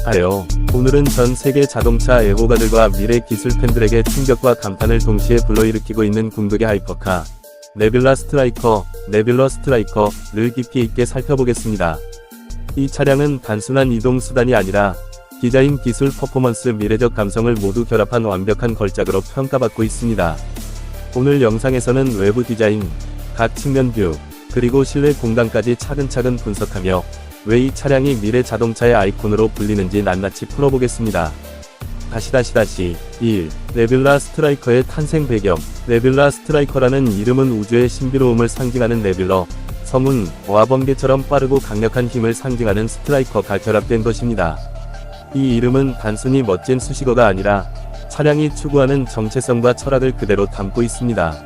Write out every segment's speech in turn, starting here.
자동차예요. 오늘은 전 세계 자동차 애호가들과 미래 기술 팬들에게 충격과 감탄을 동시에 불러일으키고 있는 궁극의 하이퍼카 네뷸라 스트라이커, 네뷸러 스트라이커를 깊이 있게 살펴보겠습니다. 이 차량은 단순한 이동 수단이 아니라 디자인 기술 퍼포먼스 미래적 감성을 모두 결합한 완벽한 걸작으로 평가받고 있습니다. 오늘 영상에서는 외부 디자인, 각 측면 뷰, 그리고 실내 공간까지 차근차근 분석하며 왜 이 차량이 미래 자동차의 아이콘으로 불리는지 낱낱이 풀어보겠습니다. 다시 다시 다시 1. 네뷸라 스트라이커의 탄생 배경 네뷸라 스트라이커라는 이름은 우주의 신비로움을 상징하는 네뷸러 성운, 어화번개처럼 빠르고 강력한 힘을 상징하는 스트라이커가 결합된 것입니다. 이 이름은 단순히 멋진 수식어가 아니라 차량이 추구하는 정체성과 철학을 그대로 담고 있습니다.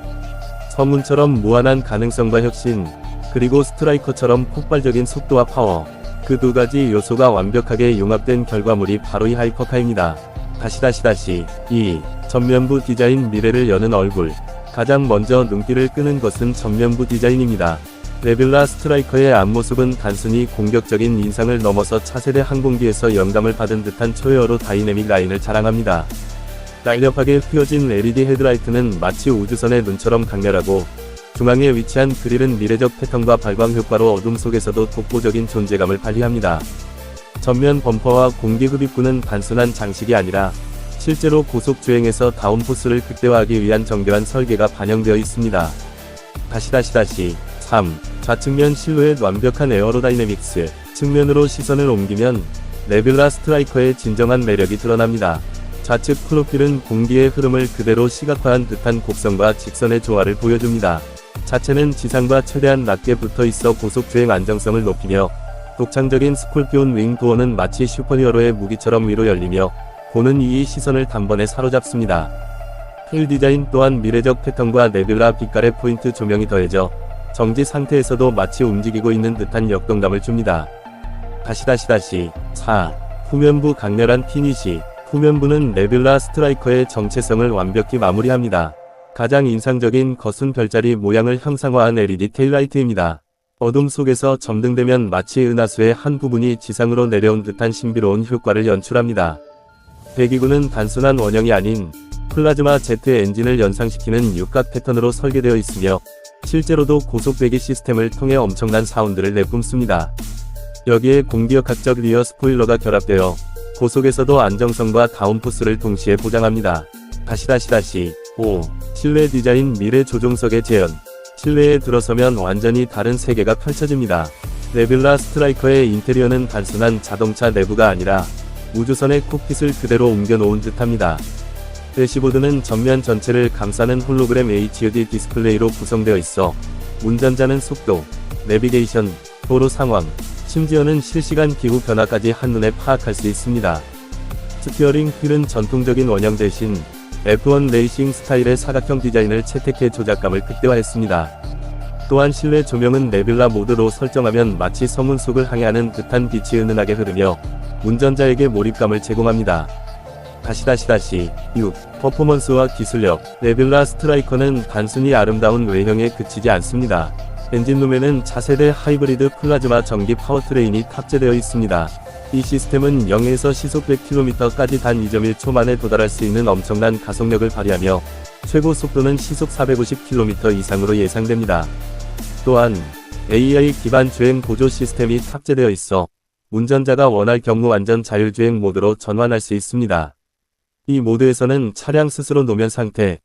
성운처럼 무한한 가능성과 혁신, 그리고 스트라이커처럼 폭발적인 속도와 파워, 그 두 가지 요소가 완벽하게 융합된 결과물이 바로 이 하이퍼카입니다. 다시 다시 다시 2. 전면부 디자인 미래를 여는 얼굴 가장 먼저 눈길을 끄는 것은 전면부 디자인입니다. 레빌라 스트라이커의 앞모습은 단순히 공격적인 인상을 넘어서 차세대 항공기에서 영감을 받은 듯한 초회어로 다이내믹 라인을 자랑합니다. 날렵하게 휘어진 LED 헤드라이트는 마치 우주선의 눈처럼 강렬하고 중앙에 위치한 그릴은 미래적 패턴과 발광 효과로 어둠 속에서도 독보적인 존재감을 발휘합니다. 전면 범퍼와 공기 흡입구는 단순한 장식이 아니라 실제로 고속 주행에서 다운포스를 극대화하기 위한 정교한 설계가 반영되어 있습니다. 다시 다시 다시 3. 좌측면 실루엣 완벽한 에어로다이내믹스 측면으로 시선을 옮기면 네뷸라 스트라이커의 진정한 매력이 드러납니다. 좌측 프로필은 공기의 흐름을 그대로 시각화한 듯한 곡선과 직선의 조화를 보여줍니다. 자체는 지상과 최대한 낮게 붙어 있어 고속 주행 안정성을 높이며 독창적인 스콜피온 윙 도어는 마치 슈퍼히어로의 무기처럼 위로 열리며 보는 이의 시선을 단번에 사로잡습니다. 휠 디자인 또한 미래적 패턴과 네뷸라 빛깔의 포인트 조명이 더해져 정지 상태에서도 마치 움직이고 있는 듯한 역동감을 줍니다. 다시 다시 다시 4. 후면부 강렬한 피니시 후면부는 네뷸라 스트라이커의 정체성을 완벽히 마무리합니다. 가장 인상적인 것은 별자리 모양을 형상화한 LED 테일라이트입니다. 어둠 속에서 점등되면 마치 은하수의 한 부분이 지상으로 내려온 듯한 신비로운 효과를 연출합니다. 배기구는 단순한 원형이 아닌 플라즈마 제트 엔진을 연상시키는 육각 패턴으로 설계되어 있으며 실제로도 고속 배기 시스템을 통해 엄청난 사운드를 내뿜습니다. 여기에 공기역학적 리어 스포일러가 결합되어 고속에서도 안정성과 다운포스를 동시에 보장합니다. 다시 다시 다시 5. 실내 디자인 미래 조종석의 재현 실내에 들어서면 완전히 다른 세계가 펼쳐집니다. 네뷸라 스트라이커의 인테리어는 단순한 자동차 내부가 아니라 우주선의 콕핏을 그대로 옮겨놓은 듯합니다. 대시보드는 전면 전체를 감싸는 홀로그램 HUD 디스플레이로 구성되어 있어 운전자는 속도, 내비게이션, 도로 상황, 심지어는 실시간 기후 변화까지 한눈에 파악할 수 있습니다. 스티어링 휠은 전통적인 원형 대신 F1 레이싱 스타일의 사각형 디자인을 채택해 조작감을 극대화했습니다. 또한 실내 조명은 네뷸라 모드로 설정하면 마치 성운 속을 항해하는 듯한 빛이 은은하게 흐르며 운전자에게 몰입감을 제공합니다. 다시 다시 다시 6. 퍼포먼스와 기술력 네뷸라 스트라이커는 단순히 아름다운 외형에 그치지 않습니다. 엔진룸에는 차세대 하이브리드 플라즈마 전기 파워트레인이 탑재되어 있습니다. 이 시스템은 0에서 시속 100km까지 단 2.1초 만에 도달할 수 있는 엄청난 가속력을 발휘하며 최고 속도는 시속 450km 이상으로 예상됩니다. 또한 AI 기반 주행 보조 시스템이 탑재되어 있어 운전자가 원할 경우 완전 자율주행 모드로 전환할 수 있습니다. 이 모드에서는 차량 스스로 노면 상태,